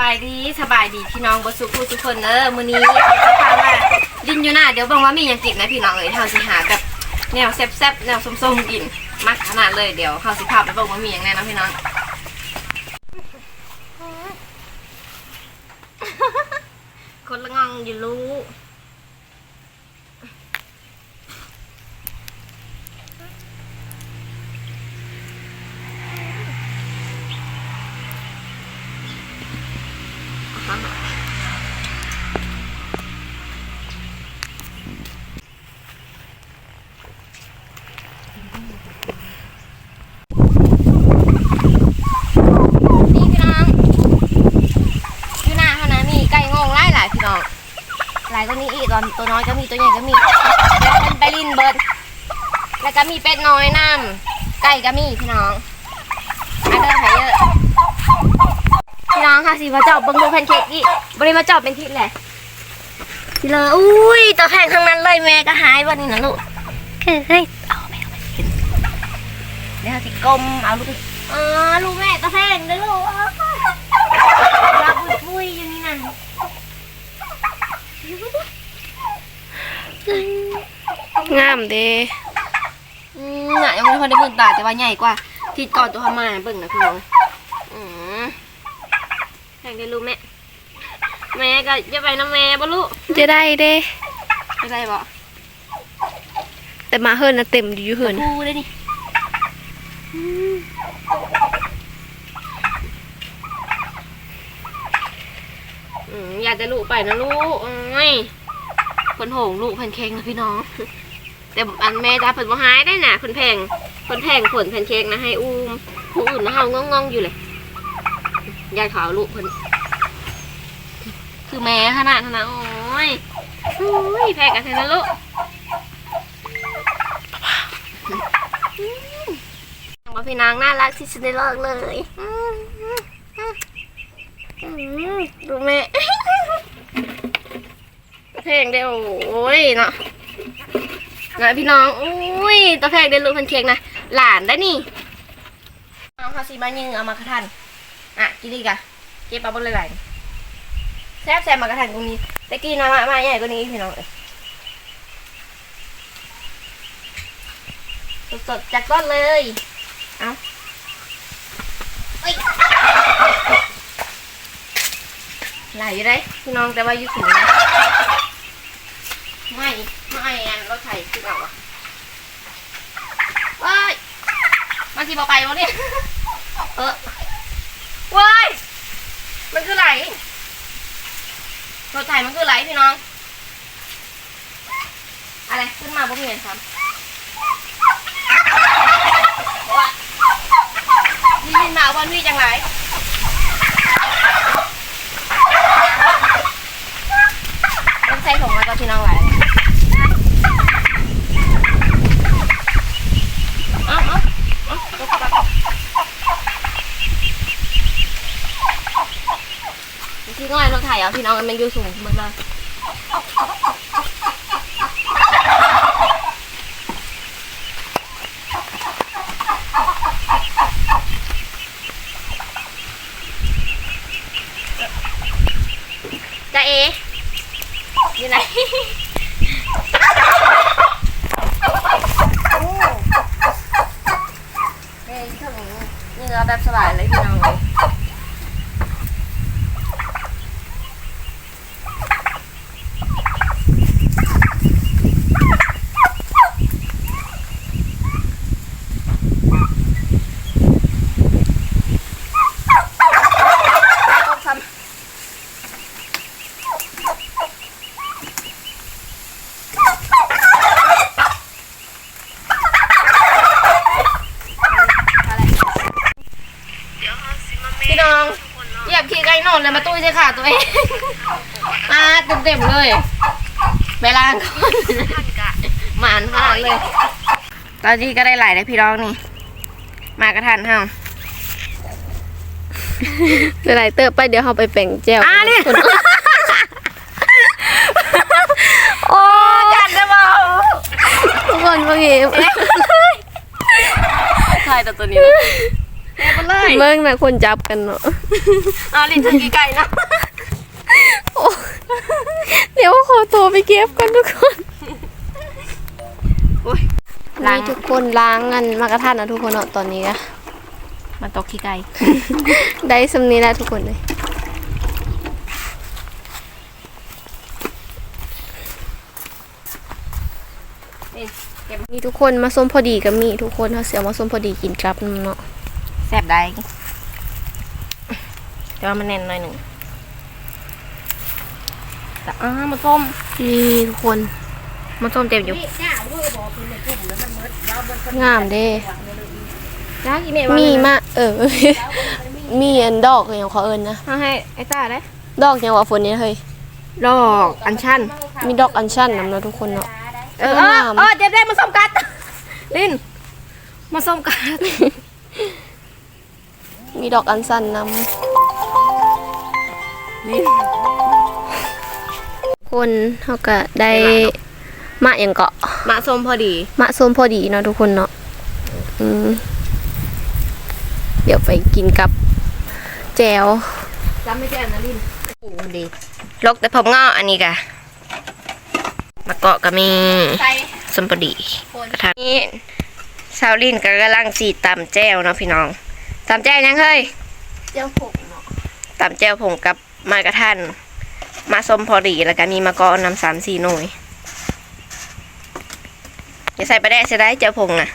บายดีสบายดีพี่น้องบสุขุทุกคนเออมื้อนี้จะพามาดินอยู่หน้าเดี๋ยวเบอกว่ามีหยังกินนะพี่น้องเอ้ยเฮาสิหาแบบแนวแซ่บๆแนวส้มๆกินมักขนาดเลยเดี๋ยวเฮาสิพาไปเบอกว่ามีหยังแน่นะพี่น้อง คนละงองอยู่รู้ นี่พี่น้องอยู่หน้าเขานะมีไก่งงไล่หลายพี่น้องหลาย ก็มีอีกตอนตัวน้อยก็มีตัวใหญ่ก็มีเป็นไปลินเบิร์ดแล้วก็มีเป็ดน้อยน้ำไก่ก็มีพี่น้องอันเดอร์ไฮเยอะพี่น้องค่ะสิมาเจาะเบิ้งดูแพนเค้กอีกบริมาเจาะเป็นทิศแหละสิเลยอุ้ยตัวแพงทั้งนั้นเลยแม่ก็หายวันนี้นะลูกเฮ้ยเฮ้ยเอาไปเอาไปเห็นเดี๋ยวสิกลมเอาลูกอ๋อลูกแม่ตะแพงเด้อลูกรับบุยบุยอยู่นี่นั่น งามเด้อืมน่ะยังไม่พอได้เบิ่งตาแต่ว่าใหญ่กว่า ที่ก่อนตัวเขามาเบิ่งนะพี่น้องอืมแพงได้ลูกแม่แม่ก็อย่าไปนะแม่บ่ลูกจะได้เด้ไม่ได้บ่แต่มาเฮิรนนะเต็มอยู่เฮิรนปูได้นี่อืมอยากจะลูกไปนะลูกโอ้ย คนโหงลูกแพนเค้กนะพี่น้อง แต่อันแม่จ้าเพิ่นบ่หายได้น่ะเพิ่นแพงเพิ่นแพงผลแพนเค้กนะให้อุ้มผู้อื่นนะเฮางงๆอยู่เลยยายขาวลูกเพิ่นคือแม่ขนาดนั้นนะโอ้ยโอ้ยแพงกันเถอะนะลูกบอพี่นางน่ารักที่สุดในโลกเลยดูแม่ พงเดียวโอ้ยเนาะนะพี่น้องอุ้ยตัวแพงเดียวลูกพันเค้กนะหลานได้นี่เอาคาซีมายิงเอามากระทันอะกินดีกะเก็บเอาบนเลยไหลแซ่บแซ่บมากระทันตรงนี้ต่กินมามามาใหญ่กว่านี้พี่น้องเอ้ยสดๆจากต้นเลยเอาเอ้ยไหลอยู่ได้พี่น้องแต่ว่าอยู่สูงนะ ไม่ไม่ อันรถไถคือเอาอะเว้ยมันสิบอไปวะเนี่ยเออเว้ยมันคือไหลรถไถมันคือไหลพี่น้อง อะไรขึ้นมาบ่มีเห็นครับว้านี่ยินมาวันพี่จังไรต้องใส่ถุงมาก็พี่น้องไหล เอาเอาเอายกกระเป๋า ที่ง่อยเราถ่ายเอาพี่น้องมันอยู่สูงเหมือนเลยจะเออยู่ไหน เฮ้ยถึงเนื้อแบบสบายเลยพี่น้องเลยเอาคำพี่น้องเหยียบขี้ไก่นอนเลยมาตุ้ย ใช่ค่ะตัวเองมาเต็มๆเลยเวลาก่อนหมานขนาดเลย ตอนนี้ก็ได้หลายแล้วพี่น้องนี่ มากระทันเฮาเดี๋ยวไหลเติบไปเดี๋ยวเราไปแป่งแจ้วอ่าเนี่ยคนโอ้ยันได้เปล่าทุกคนเมื่อกี้ถ่ายแต่ตัวนี้ แม่บอลเลยเบิ่งนะคนจับกันเนาะเอาลิ้นจะกี่ไก่นะโอ้เดี๋ยวขอตัวไปเก็บกันทุกคนโอ้ยนี่ทุกคนล้างกันมากระทันนะทุกคนเนาะตอนนี้ก็มันตกขี้ไก่ ได้สำนี้แล้วทุกคนเลยนี่เก็บนี่ทุกคนมาส้มพอดีกับมีทุกคนเขาเสียมาส้มพอดีกินครับเนาะ แซ่บได้แต่ว่ามันแน่นหน่อยหนึ่งแต่อ้ามันส้มนี่ทุกคนมันส้มเต็มอยู่งามเด้จ้ากี่เมตรมีมา เออ มีอันดอกอย่างเขาเอิญนะเอาให้ไอ้ตาได้ ดอกอย่างว่าฝนนี้เฮ้ยดอกอัญชัน มีดอกอัญชันนำเนาะทุกคนเนาะเออเออเออเจ็บได้มาส้มกัด ลินมาส้มกัด มีดอกอัญชันนลินำคนเขาก็ได้มะอย่างเกาะมาส้มพอดีมะส้มพอดีเนาะทุกคนเนาะอืมเดี๋ยวไปกินกับแจวจำไม่แก่นะลินโอ้ดีลกแต่ผมงออันนี้กะมะเกาะก็มีใส่ส้มพอดีกระทะนี่ชาวลินก็กำลังสีตำแจ้วเนาะพี่น้อง ตำแจ้วยังเฮ้ยแจวผงเนาะตำแจ้วผงกับมากระทันมาส้มพอดีแล้วก็มีมะกอกนำสามสี่หน่วยอย่าใส่ไปได้เสียได้เจ้าผงนะ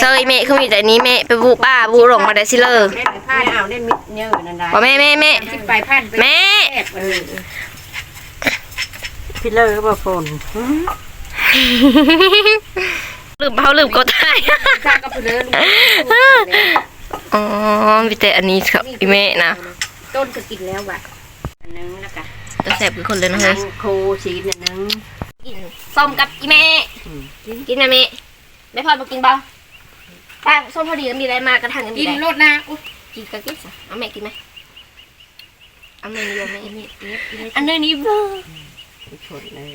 เซยเมะคือมีแต่นี้เมะไปบูป้าบูหลงมาได้สิเลอแม่ไปพาดเอาได้มิดเนื้อนั่นได้พอแม่แม่แม่ที่ไปพาดไปแม่เออพี่เลอบ่ฝน ลืมเขาลืมกดไทยข้าก็ไปเลยอ๋อมีแต่อันนี้ครับอีเมะนะ ต้นก็กินแล้วว่ะอันนึงแล้วกันจะแสบคือคนเลยนะนัเฮ้ยงโคชีสอันนึงกินส้มกับอีเมะอืมกินไหมเมะไม่พอมากินบ่ป้าส้มพอดีก็มีอะไรมากระทันก็มีกินอะไรรสนะอุ๊ยกินก็กินสิเอาแม่กินไหมเอาแม่เยอะไหมอันนี้เอฟเอฟอันนี้เบอร์ ชดเลย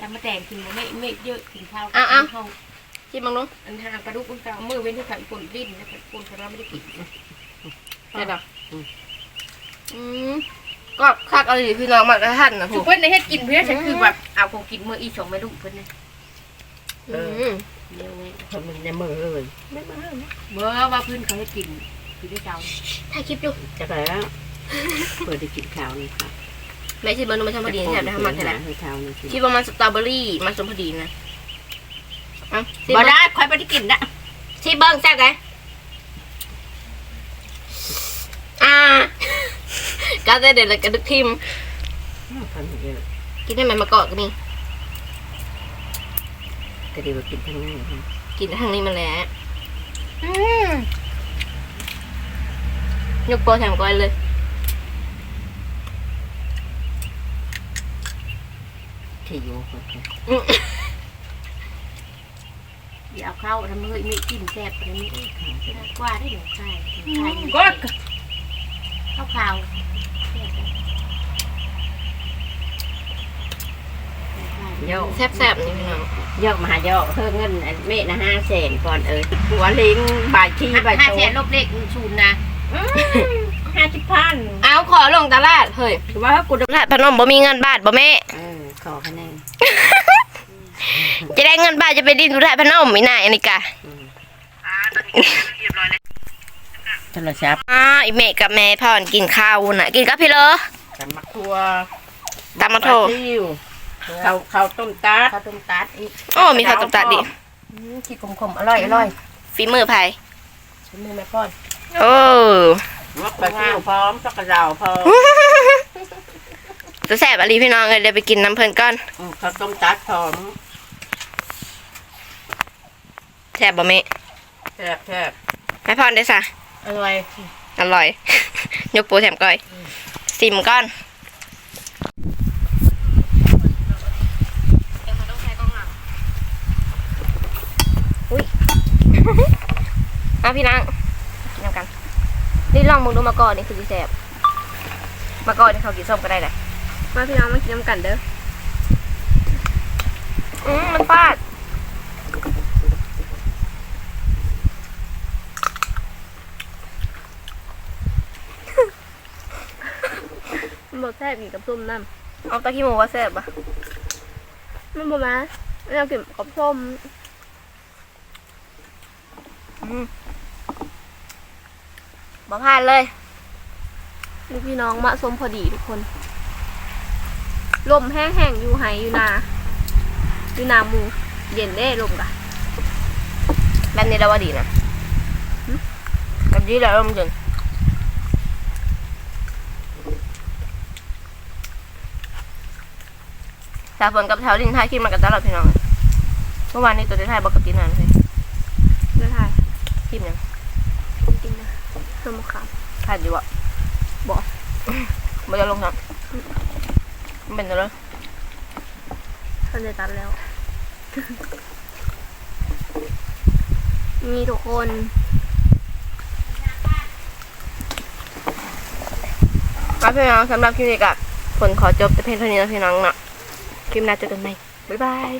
ทำมาแต่งกินไม่ไม่เยอะกินข้าวอ้าวอ้าวห้องชิมบ้างเนาะอันทางปลาดุกมันก็เอามือเว้นที่ขันปุ่นรินนะขันปุ่นเพราะเราไม่ได้กินได้ปะอืมก็คักเอาดิพี่น้องมากระทันนะคือผู้เพื่อนในเฮ็ดกินเพื่อนฉันคือแบบเอาของกินมืออีชงไม่ดุเพื่อนเนี่ยอืมเร็วไงคนมันในมือเลยไม่มาเมื่อว่าเพื่อนเขาให้กินคือได้เจ้าถ่ายคลิปอยู่จะแล้วเปิดได้กินข้าวนี่ค่ะ แม่ชิมเบอร์นูมาทำพอดีแถมได้ทำมันแถมให้ข้าวนี่กินชิมประมาณสตรอเบอรี่มาสมพอดีนะเอะชิมบ่เบิ้งได้ค่อยไปได้กินนะชิมเบิ้งแซ่บไงอ่าก็ได้เด็ดเลยกระดึกทิมคนเยอะกินได้ไหมมะกอกก็มีก็ดีกว่ากินทั้งนั้นกินทางนี้มาแล้วอืมยกโปรแถมก้อยเลย ที่อยู่คน อืม อย่าเอาเข้าทำมือไม่กิน แซ่บอะไรนี่กว่าได้หนูใช่ใช่ก็ข้าวขาวโยกแซ่บๆนี่พี่น้องโยกมาหาโยกเพิ่มเงินเมฆนะห้าแสนก่อนเออหัวลิงบายที่บายห้าโตแสนลบเลขชูนนะห้าสิบพันเอาขอลงตลาดเฮ้ยถือว่ากูตลาดพนมบ่มีเงินบาทบ่แม่ เอ ขอคะแนนจะได้เงินบาทจะไปดินทุรายพนมอีน่าอันนี้กะโทรศัพท์อ่าอีเมกับแม่พ่อนกินข้าวน่ะ กินกับพี่เลอตำมักทัวตามมาโทรซิวเขาเขาต้มตัดข้าวต้มตัดอีกโอ้มีข้าวต้มตัดดิขี้ขมๆอร่อยอร่อยฝีมือไผใช้มือแม่ป้อนโอ้มักปลาซิวพร้อมสักกระเดาพร้อมจะ แซ่บอะไรพี่น้องเลยเดี๋ยวไปกินน้ำเพลินก่อนอืมเขาต้มตัดพร้อมแซ่บบ่แม่แซ่บแซ่บแม่พรได้ซะอร่อย อร่อย ยกปูแถมก้อยซิมก่อนอุ้ยเอาพี่นางกินน้ำกัน นี่ลองมึงดูมาก่อนนี่คือสิแซ่บมาก่อนนี่เขากินส้มก็ได้เลย มาพี่น้องมากินน้ำกันเด้ออืมมันฟาดมันบอกแซ่บอีกกับส้มน้ำเอาตะกี้หมูว่าแซ่บปะไม่บอกมาเรากินกับส้มบอกพลาดเลย พี่น้องมะส้มพอดีทุกคน ลมแห้งๆอยู่ไหอยู่นาอยู่นาหมูเย็นได้ลมกะแบบนี้เราว่าดีนะกับดีแล้วลมจนสาฝนกับแถวลินท้ายคลิปมากันตลอดพี่น้องเมื่อวานนี้ตัวได้ถ่ายบอกกับตีนานเลยเดี๋ยวถ่ายคลิปยังกินนะส้มมะขามถ่ายดีวะบ่บ่จะลงน้ำมัน เป็นอะไรทันได้ตัดแล้วนี่ทุกคนครับพี่น้องสำหรับคลิปนี้ก็ฝนขอจบแต่เพียงเท่านี้นะพี่น้องเนาะคลิปหน้าเจอกันใหม่บ๊ายบาย